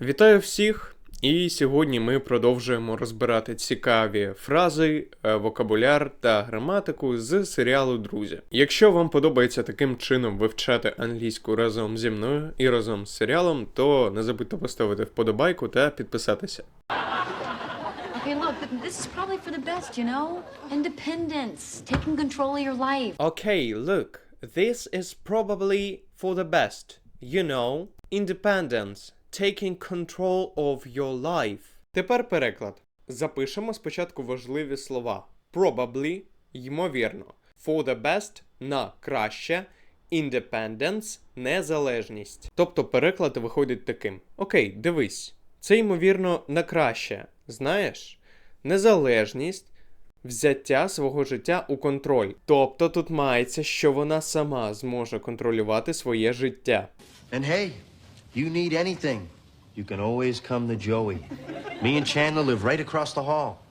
Вітаю всіх! І сьогодні ми продовжуємо розбирати цікаві фрази, е, вокабуляр та граматику з серіалу Друзі. Якщо вам подобається таким чином вивчати англійську разом зі мною і разом з серіалом, то не забудьте поставити вподобайку та підписатися. Okay, look, th- this is probably for the best, you know? Independence, taking control of your life. Okay, look, this is probably for the best. You know, independence, taking control of your life. Тепер переклад. Запишемо спочатку важливі слова. Probably, ймовірно. For the best на краще. Independence незалежність. Тобто переклад виходить таким: Окей, дивись, це ймовірно на краще. Знаєш? Незалежність взяття свого життя у контроль. Тобто тут мається, що вона сама зможе контролювати своє життя. And hey, you need anything, you can always come to Joey. Me and Chandler live right across the hall,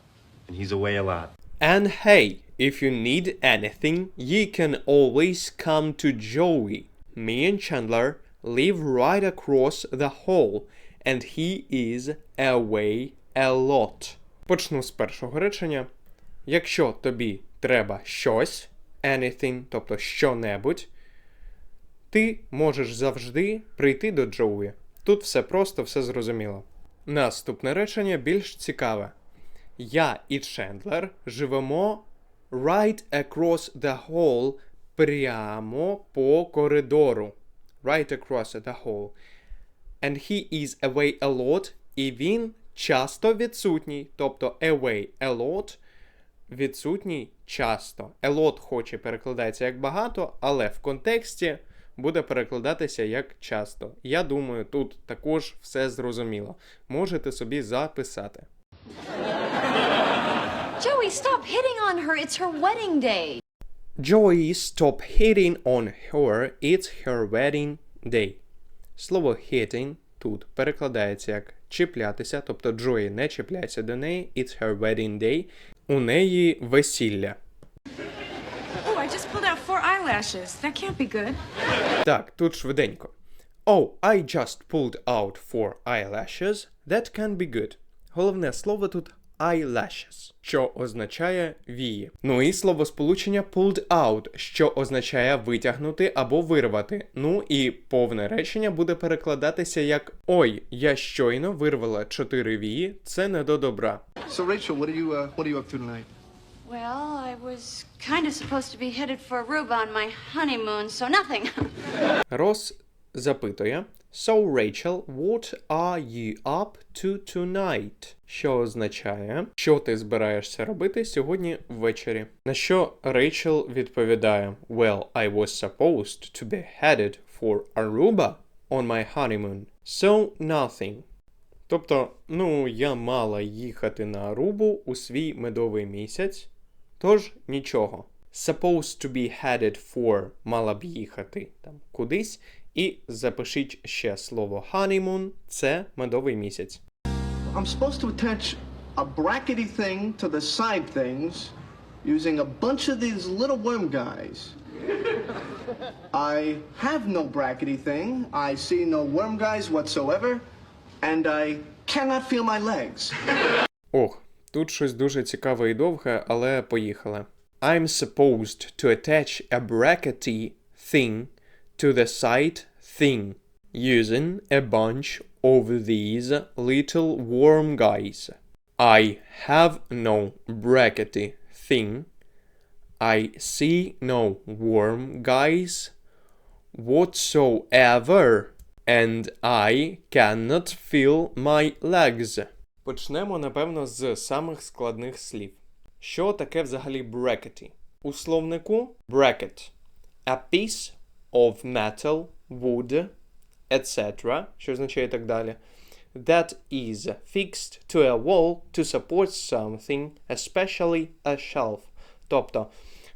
and he's away a lot. And hey, if you need anything, you can always come to Joey. Me and Chandler live right across the hall, and he is away a lot. Почну з першого речення. Якщо тобі треба щось, anything, тобто що-небудь, ти можеш завжди прийти до Джоуї. Тут все просто, все зрозуміло. Наступне речення більш цікаве. Я і Чендлер живемо right across the hall прямо по коридору. Right across the hall. And he is away a lot, і він часто відсутній. Тобто away a lot відсутній часто. A lot хоче перекладається як багато, але в контексті буде перекладатися як часто. Я думаю, тут також все зрозуміло. Можете собі записати. Joey, stop hitting on her. It's her wedding day. Joey, stop hitting on her. It's her wedding day. Слово hitting тут перекладається як чіплятися, тобто Джої не чіпляється до неї. It's her wedding day. У неї весілля. I just pulled out four eyelashes. That can't be good. Так, тут швиденько. Oh, I just pulled out four eyelashes. That can be good. Головне слово тут eyelashes, що означає вії. Ну і словосполучення pulled out, що означає витягнути або вирвати. Ну і повне речення буде перекладатися як Ой, я щойно вирвала чотири вії, це не до добра. So Rachel, what are you uh, what are you up to tonight? Well, I was kind of supposed to be headed for Aruba on my honeymoon, so nothing. Рос запитує So, Rachel, what are you up to tonight? Що означає, що ти збираєшся робити сьогодні ввечері? На що Рейчел відповідає: Well, I was supposed to be headed for Aruba on my honeymoon, so nothing. Тобто, ну, я мала їхати на Арубу у свій медовий місяць, тож нічого. Supposed to be headed for мала б їхати там кудись. І запишіть ще слово honeymoon – це медовий місяць. I'm supposed to attach a brackety thing to the side things using a bunch of these little worm guys. I have no brackety thing. I see no worm guys whatsoever, and I cannot feel my legs. Ох, тут щось дуже цікаве і довге, але поїхали. I'm supposed to attach a brackety thing to the side thing using a bunch of these little worm guys. I have no brackety thing. I see no worm guys whatsoever, and I cannot feel my legs. Почнемо, напевно, з самих складних слів. Що таке взагалі brackety? У словнику bracket – a piece of metal, wood, etc., що означає так далі, that is fixed to a wall to support something, especially a shelf. Тобто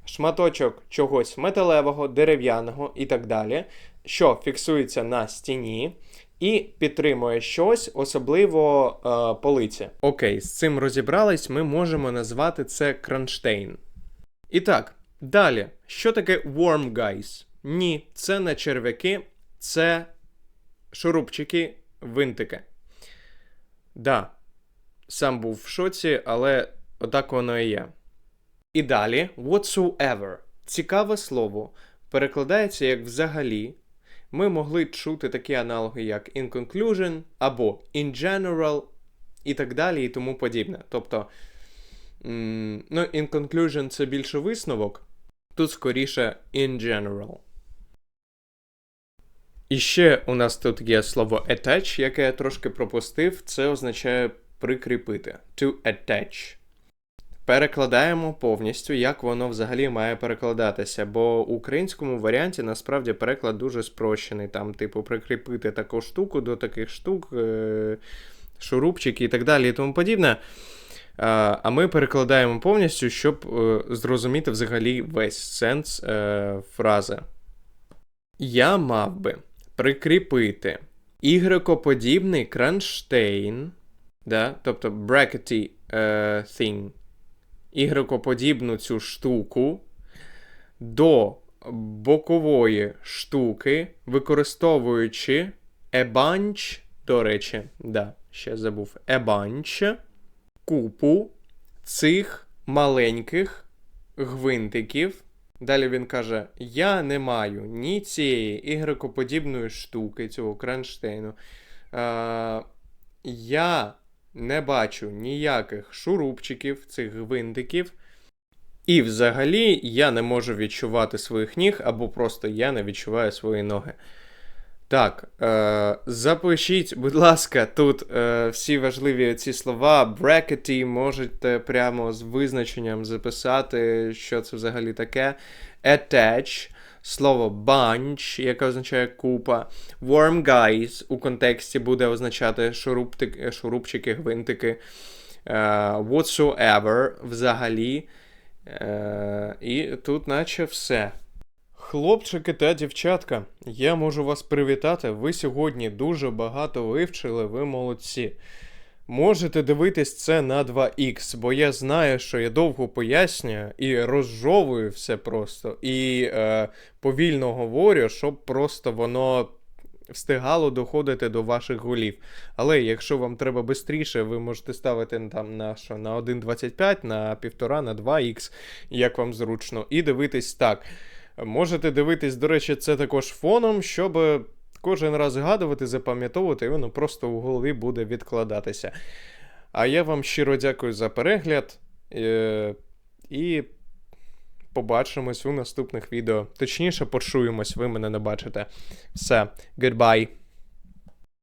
шматочок чогось металевого, дерев'яного і так далі, що фіксується на стіні і підтримує щось, особливо е, полиці. Окей, з цим розібрались, ми можемо назвати це кронштейн. І так, далі, що таке worm guys? Ні, це не черв'яки, це шурупчики, винтики. Да, сам був в шоці, але отак воно і є. І далі whatsoever. Цікаве слово. Перекладається як взагалі. Ми могли чути такі аналоги, як in conclusion або in general, і так далі, і тому подібне. Тобто, ну, in conclusion це більше висновок, тут скоріше in general. І ще у нас тут є слово attach, яке я трошки пропустив. Це означає прикріпити. To attach. Перекладаємо повністю, як воно взагалі має перекладатися. Бо у українському варіанті насправді переклад дуже спрощений. Там, типу, прикріпити таку штуку до таких штук, е- шурупчики і так далі, і тому подібне. А ми перекладаємо повністю, щоб е, зрозуміти взагалі весь сенс е, фрази. Я мав би прикріпити ігрекоподібний кронштейн, да, тобто brackety е, thing, ігрекоподібну цю штуку до бокової штуки, використовуючи bunch, до речі, да, ще забув, bunch, купу цих маленьких гвинтиків. Далі він каже: Я не маю ні цієї ігрекоподібної штуки, цього кронштейну. Е, я не бачу ніяких шурупчиків, цих гвинтиків. І взагалі я не можу відчувати своїх ніг, або просто я не відчуваю свої ноги. Так, е, запишіть, будь ласка, тут е, всі важливі ці слова. Brackety можете прямо з визначенням записати, що це взагалі таке. Attach, слово bunch, яке означає купа. Warm guys у контексті буде означати шурупчики, гвинтики. Е, whatsoever взагалі. Е, і тут, наче все. Хлопчики та дівчатка, я можу вас привітати. Ви сьогодні дуже багато вивчили, ви молодці. Можете дивитись це на 2х, бо я знаю, що я довго пояснюю і розжовую все просто, і е, повільно говорю, щоб просто воно встигало доходити до ваших голів. Але якщо вам треба швидше, ви можете ставити там на що, на 1.25, на 1,5, на 2х, як вам зручно, і дивитись так. Можете дивитись, до речі, це також фоном, щоб кожен раз згадувати, запам'ятовувати, і воно просто у голові буде відкладатися. А я вам щиро дякую за перегляд. е, І побачимось у наступних відео. Точніше, почуємось, ви мене не бачите. Все, goodbye.